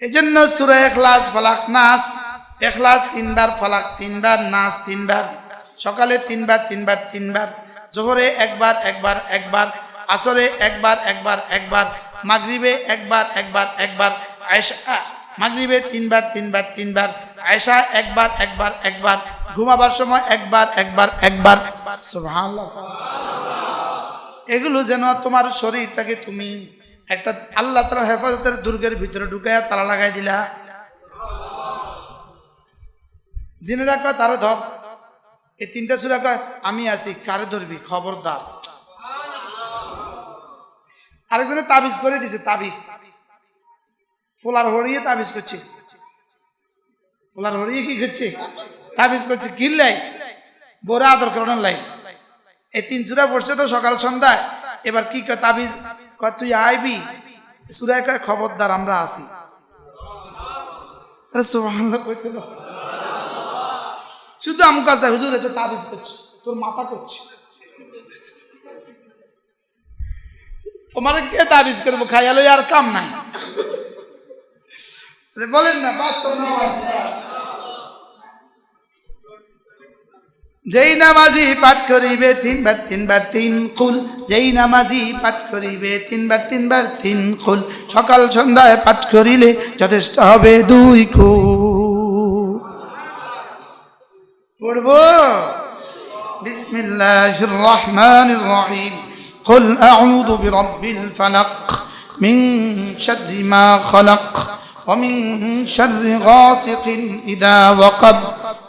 এই জন্য সুরা এখলাস ফালাক নাস। এখলাস তিনবার, ফালাক তিনবার, নাস তিনবার। সকালে তিনবার তিনবার তিনবার। জোহরে একবার একবার একবার। আসরে একবার একবার একবার। মাগরিবে একবার একবার একবার। আয়সা মাগরিবে তিনবার তিনবার তিনবার। আয়সা একবার একবার একবার। ঘুমাবার সময় একবার একবার একবার। একবার এগুলো যেন তোমার শরীরটাকে তুমি একটা আল্লাহ তালার হেফাজতের দুর্গের ভিতরে ঢুকাইয়া তালা লাগাই দিলা। জিনেরা কয়, তারে ধর। এই তিনটা সুরা কয়, আমি আছি, কারে ধরবি? খবরদার। আরেকজনে তাবিজ করে দিছে, তাবিজ। ফুলার হরিয়ে তাবিজ করছে। ফুলার হরিয়ে কি করছে? তাবিজ করছে কিনলাই বোরা আদর করানোর লাই। এই তিন চূড়া পড়ছে তো সকাল সন্ধ্যায়। এবার কি কয়, তাবিজ কয়, তুই আইবি? সুরায় কয়, খবরদার, আমরা আসি। শুধু আমুক আছে হুজুর এসে তাবিজ করছি, তোর মাথা করছে। তোমার কে তাবিজ করব খাইয়ালো আর কাম নাই। বলেন না, বাস্তব না যেই নামাজি পাঠ করিবে তিনবার তিনবার তিন কুল যেই নামাজি পাঠ করিবে তিনবার তিনবার তিন কুল সকাল সন্ধ্যায় পাঠ করিলে যথেষ্ট হবে দুই কুল পড়ব বিসমিল্লাহির রহমানির রহিম قل أعوذ برب الفلق من شر ما خلق ومن شر غاسق إذا وقب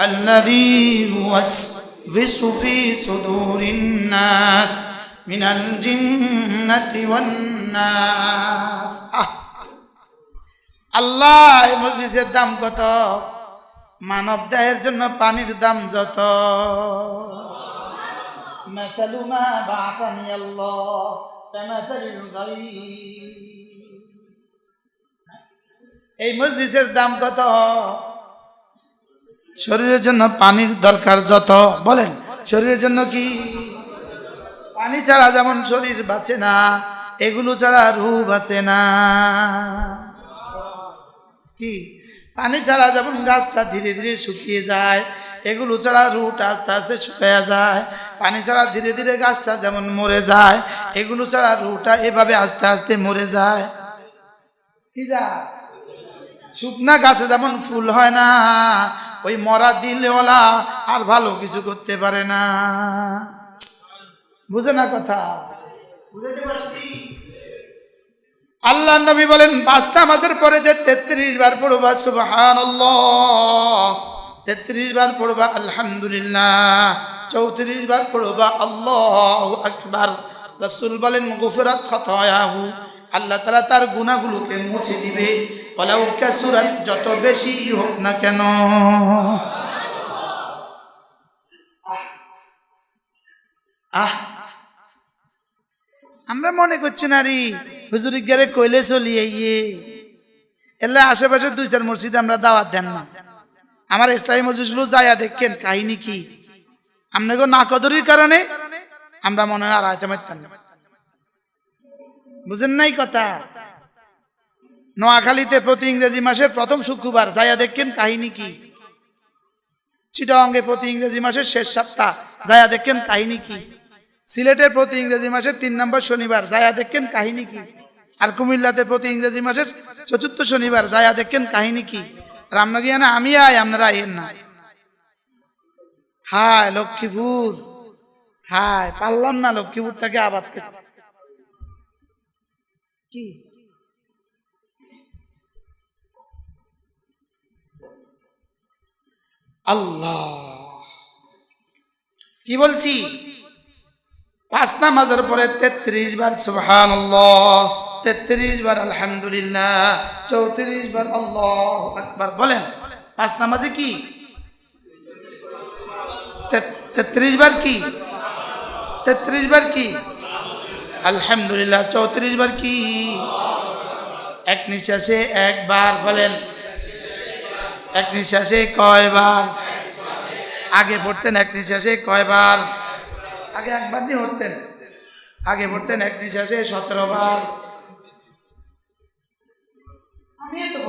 الذي يوسوس في صدور الناس من الجنة والناس آه. আল্লাহ এই মসজিদের দাম কত মানব দেহের জন্য পানির দাম যত مثل ما بعثني الله كمثل الغيث এই মসজিদের দাম কত শরীরের জন্য পানির দরকার যত, বলেন, শরীরের জন্য কি? পানি ছাড়া যেমন শরীর বাঁচে না, এগুলো ছাড়া রূহ বাঁচে না। কি? পানি ছাড়া যেমন গাছটা ধীরে ধীরে শুকিয়ে যায়, এগুলো ছাড়া রুট আস্তে আস্তে শুকিয়ে যায়। পানি ছাড়া ধীরে ধীরে গাছটা যেমন মরে যায়, এগুলো ছাড়া রুটা এভাবে আস্তে আস্তে মরে যায়। কি যায় শুকনা গাছে যেমন ফুল হয় না ওই মরা দিলেওয়ালা আর ভালো কিছু করতে পারে না। বুঝে না কথা? আল্লাহ নবী বলেন, পাঁচটা মাসের পরে যে তেত্রিশ বার পড়বা সুবহান তেত্রিশ বার পড়বা, আলহামদুলিল্লাহ। চৌত্রিশ বার পড়বা, আল্লাহ আকবার। রসুল বলেন, গুফরাত খতয়াহু। আল্লাহ তালা তার গুণাগুলোকে মুছে দিবে। যত বেশি হোক না কেন। আহ আমরা মনে করছি না রে, হুজুরি গেলে কইলে চলি ইয়ে এলে আশেপাশে দুই চার মসজিদে আমরা দাওয়াত দেন না। আমার ইসলামী মসজিদগুলো যাইয়া দেখেন, কাহিনী কি? আপনাকে নাকদরির কারণে আমরা মনে হয় আর আয়তে মারতাম না। বুঝেন নাই কথা? নোয়াখালীতে প্রতি ইংরেজি মাসের প্রথম শুক্রবার, যাইয়া দেখেন কাহিনী কি? চিটাঙ্গে প্রতি ইংরেজি মাসের শেষ সপ্তাহ, যাইয়া দেখেন কাহিনী কি? সিলেটের প্রতি ইংরেজি মাসের তিন নম্বর শনিবার, যাইয়া দেখেন কাহিনী কি? আর কুমিল্লাতে প্রতি ইংরেজি মাসের চতুর্থ শনিবার, যাইয়া দেখেন কাহিনী কি? গিয়া না, আমি আয়, আপনারা আইয়েন না। হায়, লক্ষ্মীপুর। হায়, পারলাম না লক্ষ্মীপুরটাকে আবাদ করতে। কি আল্লাহ। কি বলছি? পাঁচ নামাজের পরে তেত্রিশ বার সুবহান তেত্রিশ বার আলহামদুলিল্লাহ, চৌত্রিশ বার আল্লাহ আকবার। বলেন, পাঁচ নামাজে কি? তেত্রিশ বার কি? তেত্রিশ বার কি? আলহামদুলিল্লাহ চৌত্রিশ বার কি এক নিঃশ্বাসে একবার বলেন এক নিঃশ্বাসে কয়বার আগে পড়তেন এক নিঃশ্বাসে কয়বার আগে একবার নিয়ে হতেন আগে পড়তেন এক নিঃশ্বাসে সতেরো বার আমি তো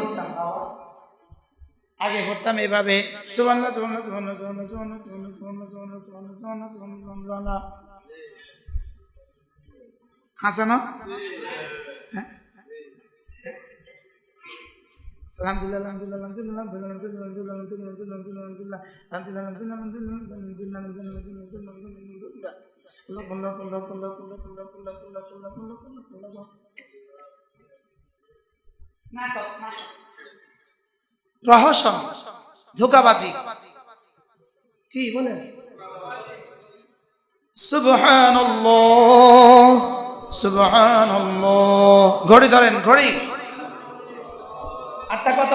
আগে পড়তাম এভাবে সুবহানাল্লাহ সুবহানাল্লাহ সুবহানাল্লাহ সুবহানাল্লাহ সুবহানাল্লাহ সুবহানাল্লাহ সুবহানাল্লাহ সুবহানাল্লাহ সুবহানাল্লাহ সুবহানাল্লাহ সুবহানাল্লাহ আলহামদুলিল্লাহ রহস্য ধোকাবাজি। কি বলে সুবহানাল্লাহ। ঘড়ি ধরেন ঘড়ি। আটটা কত?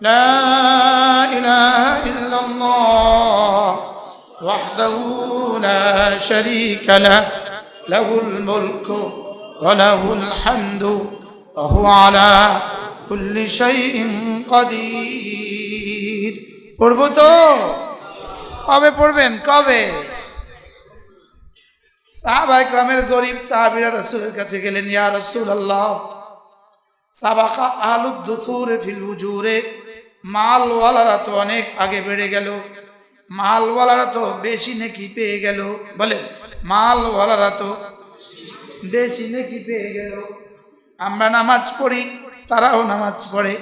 لا إله إلا الله وحده لا شريك له له الملك وله الحمد وهو على كل شيء قدير পড়ব তো? কবে পড়বেন? কবে? সাহাবা ক্রমের গরিব সাহাবিরা রসুলের কাছে গেলেন, ইয়া রসুল আল্লাহ সাবাকা আলুদ্দুরে ফিল উজুরে মালওয়ালারা তো অনেক আগে বেড়ে গেল। মালওয়ালারা তো বেশি নেকি পেয়ে গেল। বলেন, মালওয়ালারা তো বেশি নেকি পেয়ে গেল। আমরা নামাজ পড়ি, তারাও নামাজ পড়ে।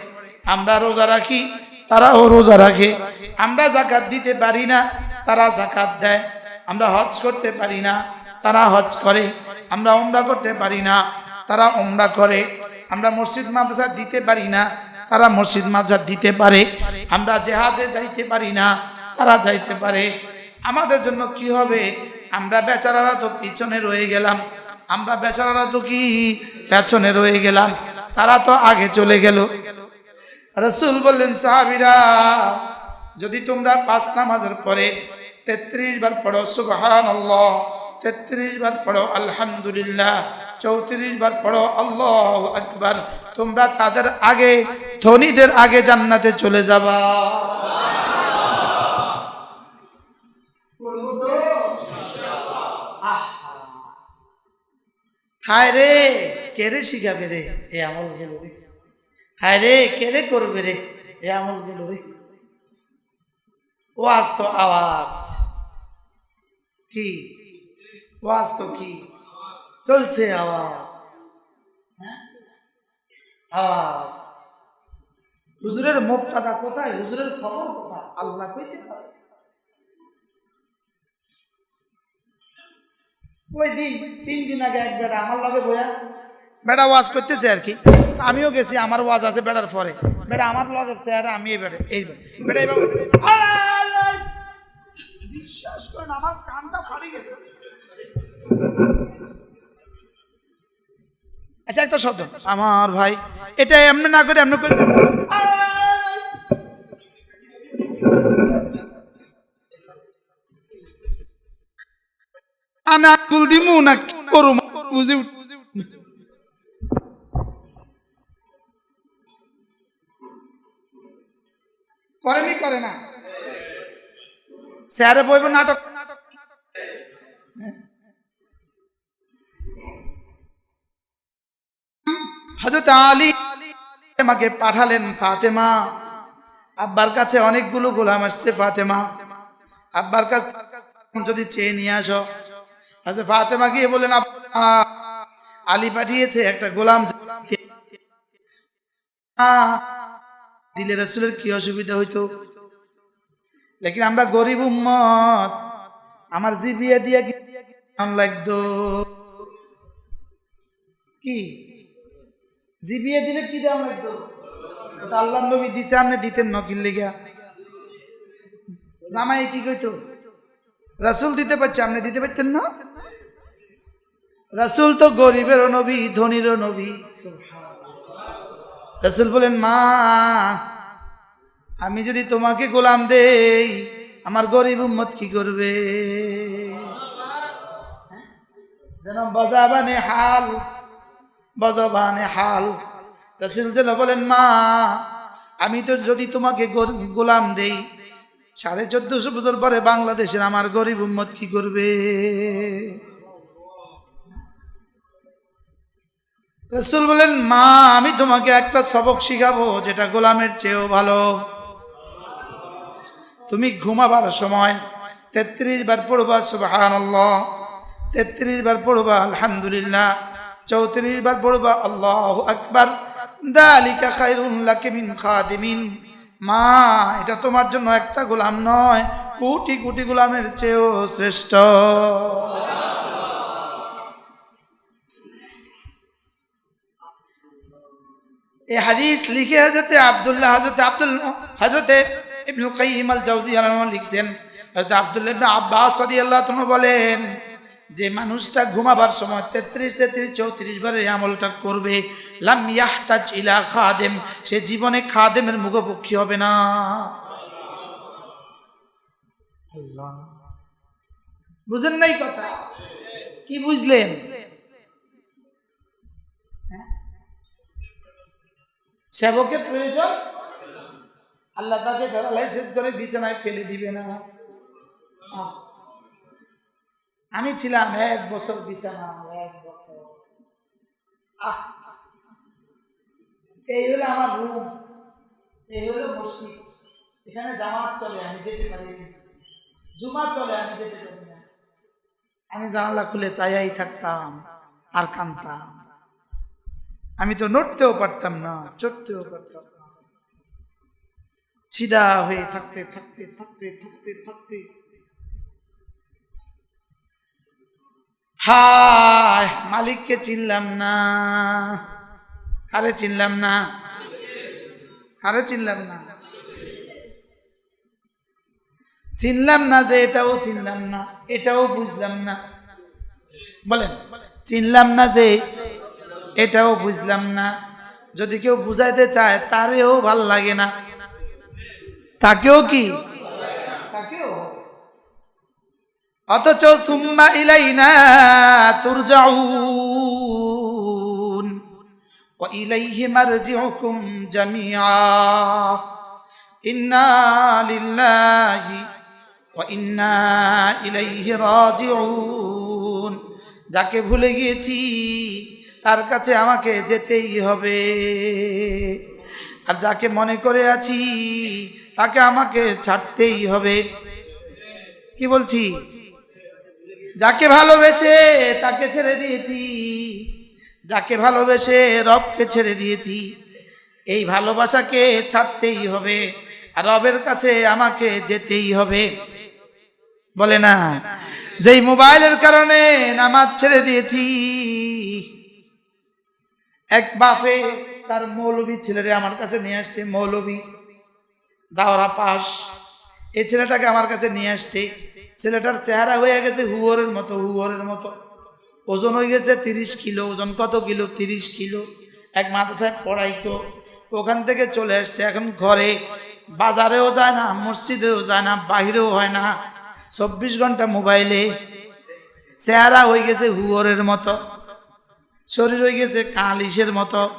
আমরা রোজা রাখি, তারাও রোজা রাখে। আমরা জাকাত দিতে পারি না, তারা জাকাত দেয়। আমরা হজ করতে পারি না, তারা হজ করে। আমরা ওমরা করতে পারি না, তারা ওমরা করে। আমরা মসজিদ মাদ্রাসা দিতে পারি না তারা মসজিদ মাজার দিতে পারে। আমরা জেহাদে যাইতে পারি না, তারা যাইতে পারে। আমাদের জন্য কি হবে? আমরা বেচারারা তো পিছনে রয়ে গেলাম। আমরা বেচারারা তো কি পেছনে রয়ে গেলাম? তারা তো আগে চলে গেল। রসুল বললেন, সাহাবিরা, যদি তোমরা পাঁচ নামাজের পরে তেত্রিশ বার পড়ো সুবহান আল্লাহ তেত্রিশ বার পড়ো, আলহামদুলিল্লাহ, চৌত্রিশ বার পড়ো, আল্লাহ আকবার তোমরা তাদের আগে, ধনীদের আগে জান্নাতে চলে যাবা। হায় রে কে রে শিখাবে রে? এ আমল গেল রে। হায় রে কে রে করবে রে? এ আমল গেল রে। ওয়াজ তো আওয়াজ। কি? ওয়াজ তো কি? চলছে আওয়াজ? আওয়াজ হুজুরের মুক্তাদা কোথায়? হুজুরের খবর কোথায়? আল্লাহ কইতে পারে। ওই দিন তিন দিন আগে এক বেটা আমার লগে বয়া। বেটা ওয়াজ করতেছে আর কি। আমিও গেছি, আমার ওয়াজ আছে বেটার পরে। বেটা আমার লগে চেহারা আমি এই বেটা এই বেটা এইভাবে। বিশ্বাস করেন, আমার কানটা ফাড়ি গেছে। আচ্ছা একটা শব্দ। আমার ভাই, এটা এমনি না করে এমনি করে। আনা কুল দিমু না কি করুম? বুঝি করেনি, করে না। স্যারে বইব নাটক। আলী আমাকে পাঠালেন ফাতেমা। আব্বার কাছে অনেকগুলো গোলাম আসছে ফাতেমা। আব্বার কাছ যদি চেয়ে নিয়ে আসো। ফাতেমা গিয়ে বলেন আলী পাঠিয়েছে একটা গোলাম দিলে রসুলের কি অসুবিধা হইতো? লেকিন আমরা গরিব উম্মত। আমার জি বিয়ে দিয়ে লাগতো? কি? জি বিয়ে দিলে কি দাম লাগতো আল্লাহ নবী দিছে, আপনি দিতেন নকিল লেগা জামাই কি কইতো? রাসুল দিতে পারছে, আপনি দিতে পারতেন না? রাসুল তো গরিবেরও নবী, ধনীরও নবী। রাসুল বলেন, মা, আমি যদি তোমাকে গোলাম দেই, আমার গরিব উম্মত কি করবে? যেন বজাবানে হাল বজবানে হাল। রাসুল বলেন, মা, আমি তো যদি তোমাকে গোলাম দেই, সাড়ে চোদ্দশো বছর পরে বাংলাদেশের আমার গরিব উম্মত কি করবে? রসুল বলেন, মা, আমি তোমাকে একটা সবক শিখাবো যেটা গোলামের চেয়েও ভালো। তুমি ঘুমাবার সময় তেত্রিশ বার পড়বা সুবাহান তেত্রিশ বার পড়বা, আলহামদুলিল্লাহ। চৌত্রিশ বার পড়বা, আল্লাহ আকবার। দালিকা খাইরুন লাকি মিন খাদিমিন। মা, এটা তোমার জন্য একটা গোলাম নয়, কোটি কোটি গোলামের চেয়েও শ্রেষ্ঠ। এই হাদিস লিখে হজরতে আব্দুল্লাহ হজরতে আব্দুল হজরতে ইবনুল কাইম আল জাউজি আলম লিখছেন। হজরত আব্দুল্লাহ আব্বাস রাদিয়াল্লাহু তাআলা বলেন যে মানুষটা ঘুমাবার সময় তেত্রিশ তেত্রিশ, চৌত্রিশ বার এই আমলটা করবে, লাম ইলা খাদেম, সে জীবনে খাদেমের মুখোপক্ষী হবে না। বুঝেন নাই কথা? কি বুঝলেন? সেবকের প্রয়োজন? আল্লাহ তাকে প্যারালাইসিস করে বিছানায় ফেলে দিবে না। আমি ছিলাম এক বছর বিছানা, এক বছর। আহ এই হলো আমার রুম, এই হলো মসজিদ। এখানে জামাত চলে, আমি যেতে পারি জুমা চলে, আমি যেতে পারি আমি জানালা খুলে চাইয়াই থাকতাম, আর কানতাম আমি তো নড়তেও পারতাম না, চড়তেও পারতাম না। সিধা হয়ে থাকতে থাকতে থাকতে থাকতে থাকতে। হায়, মালিককে চিনলাম না। আরে চিনলাম না? আরে চিনলাম না? চিনলাম না যে এটাও চিনলাম না, এটাও বুঝলাম না। বলেন, চিনলাম না যে এটাও বুঝলাম না। যদি কেউ বুঝাইতে চায়, তারেও ভালো লাগে না। তাকেও কি তাকেও অথচ তুম্মা ইলাইনা তুরজাউন। ওয়া ইলাইহি মারজিউকুম জামিআ। ইন্না লিল্লাহি ওয়া ইন্না ইলাইহি রাজিউন। যাকে ভুলে গিয়েছি, তার কাছে আমাকে যেতেই হবে। আর যাকে মনে করে আছি, তাকে আমাকে ছাড়তেই হবে। কি বলছি? যাকে ভালোবেসে তাকে ছেড়ে দিয়েছি, যাকে ভালোবেসে রবকে ছেড়ে দিয়েছি, এই ভালোবাসাকে ছাড়তেই হবে আর রবের কাছে আমাকে যেতেই হবে। বলে না, যেই মোবাইলের কারণে নামাজ ছেড়ে দিয়েছি, এক বাফে তার মৌলবী ছেলেরে আমার কাছে নিয়ে আসছে, মৌলবী, দাওরা পাশ এই ছেলেটাকে আমার কাছে নিয়ে আসছে। ছেলেটার চেহারা হয়ে গেছে হুয়রের মতো হুয়রের মতো। ওজন হয়ে গেছে তিরিশ কিলো, ওজন কত কিলো? তিরিশ কিলো। এক মাদ্রাসায় পড়াইতো। ওখান থেকে চলে আসছে এখন ঘরে। বাজারেও যায় না, মসজিদেও যায় না, বাহিরেও হয় না। চব্বিশ ঘণ্টা মোবাইলে। চেহারা হয়ে গেছে হুয়রের মতো। শরীর হয়ে গেছে কালিশের মতো।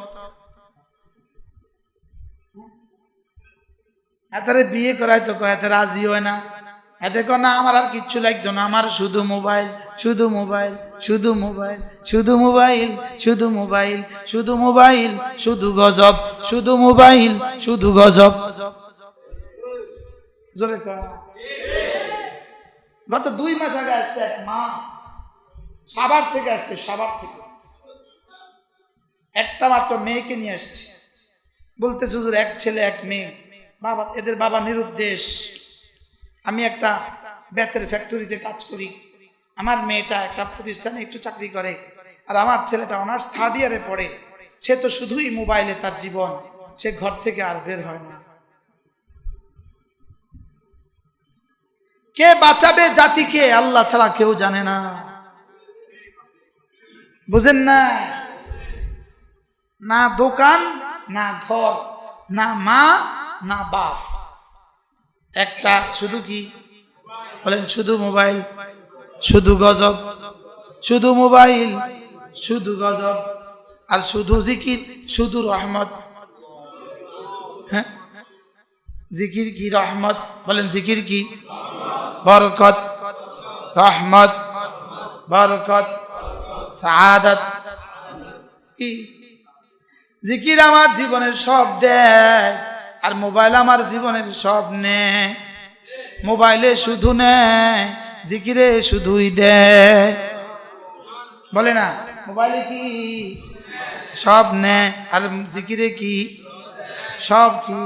এতারে বিয়ে করাই তো কয় এতে রাজি হয় না। কয় না, আমার আর কিচ্ছু লাগতো না। আমার শুধু মোবাইল শুধু মোবাইল শুধু মোবাইল শুধু মোবাইল শুধু মোবাইল শুধু মোবাইল, শুধু গজব, শুধু মোবাইল, শুধু গজব। গত দুই মাস আগে আসছে এক মা সাবার থেকে আসছে সাবার থেকে। একটা মাত্র মেয়েকে নিয়ে আসছে। বলতে হুজুর, এক ছেলে, এক মেয়ে। বাবা, এদের বাবা নিরুদ্দেশ। আমি একটা বেতের ফ্যাক্টরিতে কাজ করি। আমার মেয়েটা একটা প্রতিষ্ঠানে একটু চাকরি করে আর আমার ছেলেটা অনার্স থার্ড ইয়ারে পড়ে। সে তো শুধুই মোবাইলে তার জীবন। সে ঘর থেকে আর বের হয় না। কে বাঁচাবে জাতিকে আল্লাহ ছাড়া কেউ জানে না। বুঝেন না? না দোকান, না ঘর, না মা, না বাপ। একটা শুধু কি? বলেন, শুধু মোবাইল, শুধু গজব, শুধু মোবাইল, শুধু গজব, আর শুধু জিকির, শুধু রহমত। হ্যাঁ? জিকির কি রহমত? বলেন, জিকির কি? বরকত, রহমত, বরকত সাহাদত কি? জিকির আমার জীবনের সব দেয়। আর মোবাইল আমার জীবনের সব নেয় মোবাইলে শুধু নেয় জিকিরে শুধুই দেয় বলে না, মোবাইলে কি সব নেয় আর জিকিরে কি সব কি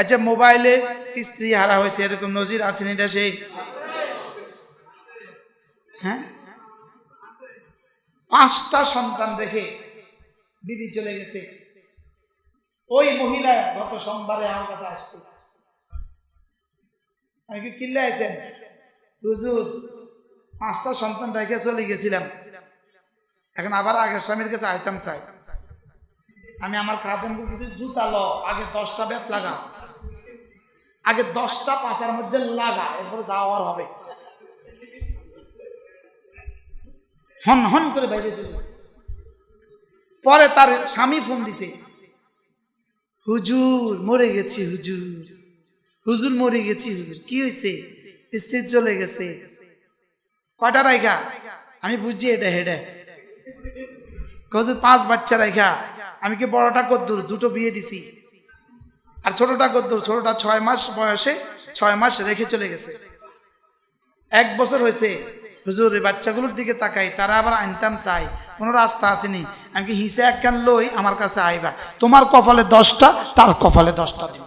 আচ্ছা মোবাইলে স্ত্রী হারা হয়েছে? এরকম নজির আসেনি দেশে? হ্যাঁ? পাঁচটা সন্তান দেখে বিবি চলে গেছে। ওই মহিলা গত সোমবারে আমার কাছে আসছে আমি কি কিল্লে আছেন? হুজুর, পাঁচটা সন্তান রেখে চলে গেছিলাম। এখন আবার আগের স্বামীর কাছে আইতাম চাই। আমি আমার খাদেন জুতা ল, আগে দশটা বেত লাগা। আগে দশটা পাশার মধ্যে লাগা, এরপরে যাওয়ার হবে। হন হন করে বাইরে চলে পরে তার স্বামী ফোন দিছে। হুজুর, মরে গেছি হুজুর। হুজুর মরে গেছি হুজুর। কি হয়েছে স্ত্রী চলে গেছে। কয়টা রাইখা? আমি বুঝছি এটা হেডে। হুজুর পাঁচ বাচ্চা রাইখা। আমি কি বড়টা কদ্দুর? দুটো বিয়ে দিছি। আর ছোটটা কদ্দুর? ছোটটা ছয় মাস বয়সে ছয় মাস রেখে চলে গেছে। এক বছর হয়েছে হুজুর, এই বাচ্চাগুলোর দিকে তাকাই, তারা আবার আনতাম চাই। কোনো রাস্তা আসেনি। আমি হিসে একখান লই আমার কাছে আইবা? তোমার কপালে দশটা, তার কপালে দশটা দিব।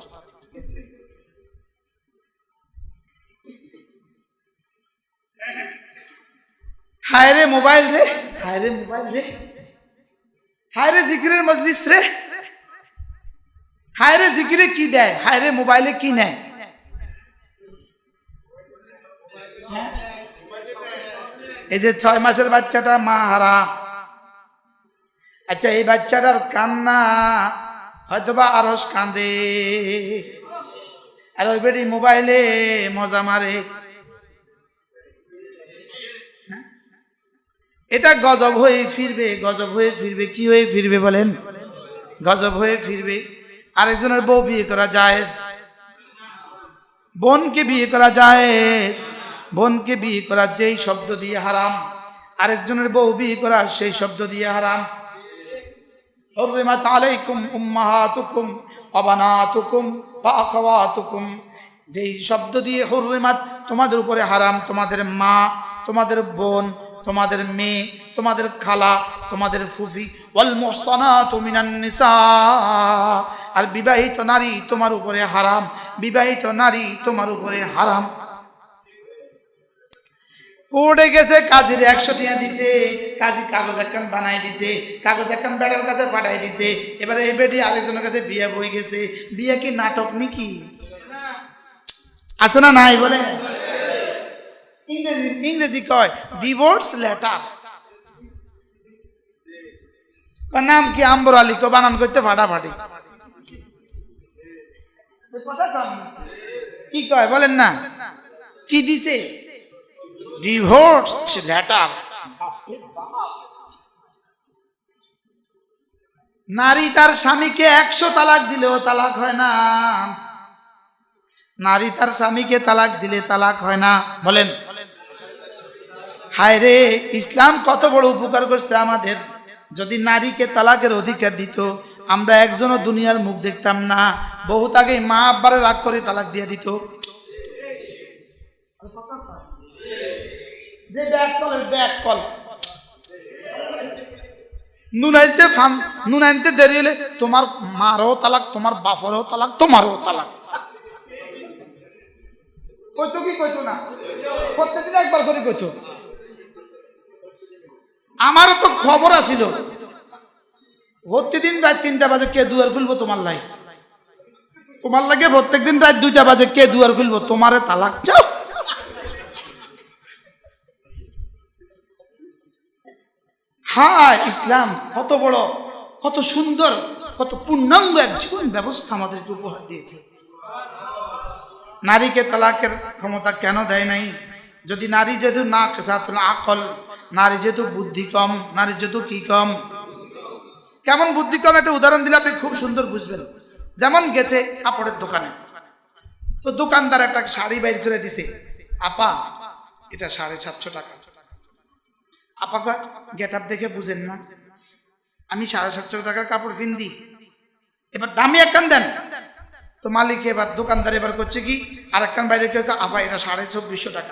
হায় মোবাইল রে, হায় মোবাইল রে। হায় রে জিকিরের মজলিস রে। হায় জিকিরে কি দেয়? হায় মোবাইলে কি নেয়? এই যে ছয় মাসের বাচ্চাটা মা হারা। আচ্ছা এই বাচ্চাটার কান্না হয়তোবা আরস কাঁদে। আর ওই বেটি মোবাইলে মজা মারে? এটা গজব হয়ে ফিরবে, গজব হয়ে ফিরবে, কি হয়ে ফিরবে বলেন? গজব হয়ে ফিরবে। আরেকজনের বউ বিয়ে করা যায় বোনকে বিয়ে করা যায় বোনকে বিয়ে করা যেই শব্দ দিয়ে হারাম, আরেকজনের বউ বিয়ে করা সেই শব্দ দিয়ে হারাম। হরিমাত আলাইকুম উম্মাহাতুকুম অবানাতুকুম বা আখাওয়াতুকুম। যেই শব্দ দিয়ে হরিমাত তোমাদের উপরে হারাম, তোমাদের মা, তোমাদের বোন, তোমাদের মেয়ে, তোমাদের খালা, তোমাদের ফুফি, ওয়াল মোহসানা তুমিনান্নিসা আর বিবাহিত নারী তোমার উপরে হারাম, বিবাহিত নারী তোমার উপরে হারাম। উড়ে গেছে, কাজের একশো টিয়া দিছে কাজী কাগজ একখান বানাই দিছে, কাগজ একখান বেড়ার কাছে পাঠাই দিছে। এবারে এই বেটি আরেকজনের কাছে বিয়ে বই গেছে। বিয়ে কি নাটক নাকি? আছে না নাই বলে? ইংরেজি ইংরেজি কয় ডিভোর্স লেটার নাম কি? আম্বর আলী। কো বানান করতে ফাটাফাটি। কি কয়, বলেন না। কি দিছে? ডিভোর্স লেটার নারী তার স্বামীকে একশো তালাক দিলেও তালাক হয় না। নারী তার স্বামীকে তালাক দিলে তালাক হয় না। বলেন, হায় রে, ইসলাম কত বড় উপকার করছে আমাদের। যদি নারীকে তালাকের অধিকার দিত, আমরা একজনও দুনিয়ার মুখ দেখতাম না। বহুত আগেই মা আব্বারে রাগ করে তালাক দিয়ে দিত। যে কলের ব্যাক কল। নুনাইতে ফান নুনাইতে দেরি হলে তোমার মারও তালাক তোমার বাপরও তালাক তোমারও তালাক। কইতো কি কইতো না? প্রত্যেকদিন একবার করে কইতো আমারও তো খবর আছিল। প্রতিদিন রাত তিনটা বাজে কে দুয়ার খুলবো তোমার লাই? তোমার লাগে প্রত্যেকদিন রাত দুইটা বাজে কে দুয়ার খুলবো? তোমারে তালাক চাও হায়, ইসলাম কত বড়, কত সুন্দর, কত পূর্ণাঙ্গ এক জীবন ব্যবস্থা আমাদেরকে উপহার দিয়েছে। নারীকে তালাকের ক্ষমতা কেন দেয় নাই? যদি নারী যেহেতু না কেসাতুল আকল, নারী যেহেতু বুদ্ধি কম, নারী যেহেতু কি কম? কেমন বুদ্ধি কম? একটা উদাহরণ দিলে আপনি খুব সুন্দর বুঝবেন। যেমন গেছে কাপড়ের দোকানে। তো দোকানদার একটা শাড়ি বাইর করে দিছে। আপা, এটা সাড়ে সাতশো টাকা। আপা গেট আপ দেখে বুঝেন না। আমি সাড়ে সাতশো টাকার কাপড় কিনদি এবার দামি একখান দেন। তো মালিক এবার দোকানদার এবার করছে কি আর একখান বাইরে কেউ আপা এটা সাড়ে চব্বিশশো টাকা।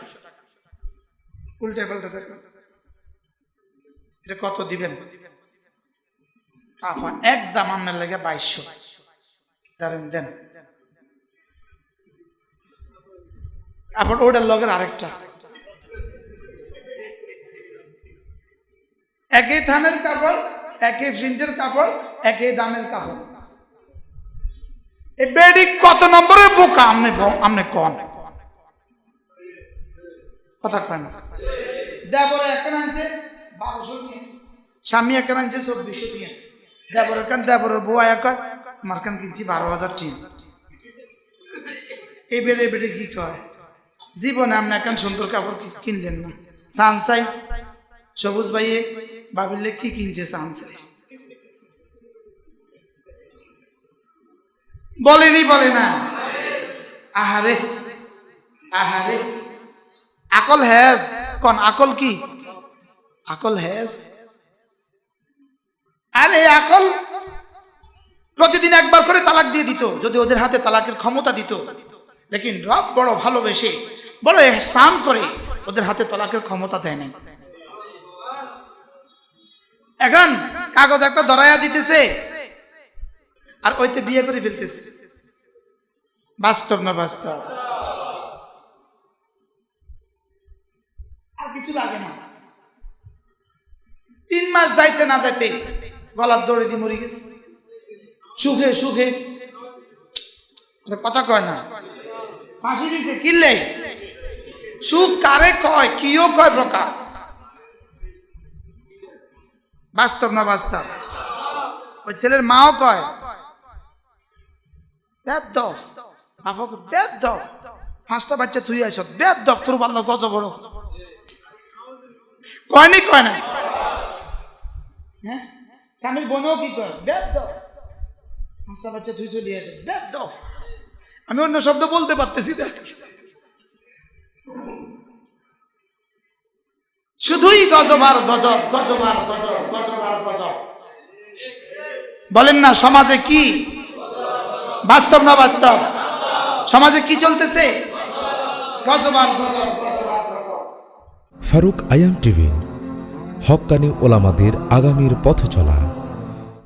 উল্টে ফেলতেছে এটা কত দিবেন? আপা একদম আপনার লেগে বাইশশো। ধরেন দেন। আবার ওটার লগের আরেকটা। একই থানের কাপড়, একই প্রিন্টের কাপড়, একই দামের কাপড়। এই বেডি কত নম্বরের বোকা? আমনে আমনে কন। কথা কয় না। দেবরে এখন আনছে স্বামী এখন আনছে চব্বিশশো নিয়ে। দেবরের কান দেবরের বউ আয়া কয়, আমার কান কিনছি বারো হাজার টিন। বেড়ে বেড়ে কি কয়? জীবনে আপনি এখন সুন্দর কাপড় কিনলেন না? সান চাই। সবুজ ভাইয়ে ভাবিলে কি কিনছে সান বলেনি, বলে না। আহারে আহারে। আকল হ্যাজ কন আকল কি? আকল হ্যাজ আরে, আকল প্রতিদিন একবার করে তালাক দিয়ে দিত, যদি ওদের হাতে তালাকের ক্ষমতা দিত। লেকিন রব বড় ভালোবেসে, বড় এহসান করে ওদের হাতে তালাকের ক্ষমতা দেয় নাই। এখন কাগজ একটা ধরাইয়া দিতেছে। আর ওইতে বিয়ে করে ফেলতেছে। বাস্তব না বাস্তব? আর কিছু লাগে না। তিন মাস যাইতে না যাইতে গলার দড়ি দিয়ে মরে গেছে। সুখে সুখে। কথা কয় না। ফাঁসি দিছে, কিনলে? সুখ কারে কয়, কিও কয় প্রকার? বাস্তব না বাস্তব ওই ছেলের মাও কয়, বেদ দফ বাবাকে বেদ দফ, পাঁচটা বাচ্চা তুই আইস বেদ দফ, তোর বাল্লার গজ বড় কয়নি কয় না? হ্যাঁ? স্বামীর বোনও কি কয়, বেদ দফ, পাঁচটা বাচ্চা তুই চলে আসে বেদ দফ। আমি অন্য শব্দ বলতে পারতেছি না। শুধুই গজবার গজব গজবার গজব গজবার গজব। বলেন না, সমাজে কি? বাস্তব না বাস্তব? সমাজে কি চলতেছে? গজবার গজব ফারুক আয়াম টিভি হক্কানি ওলামাদের আগামীর পথ চলা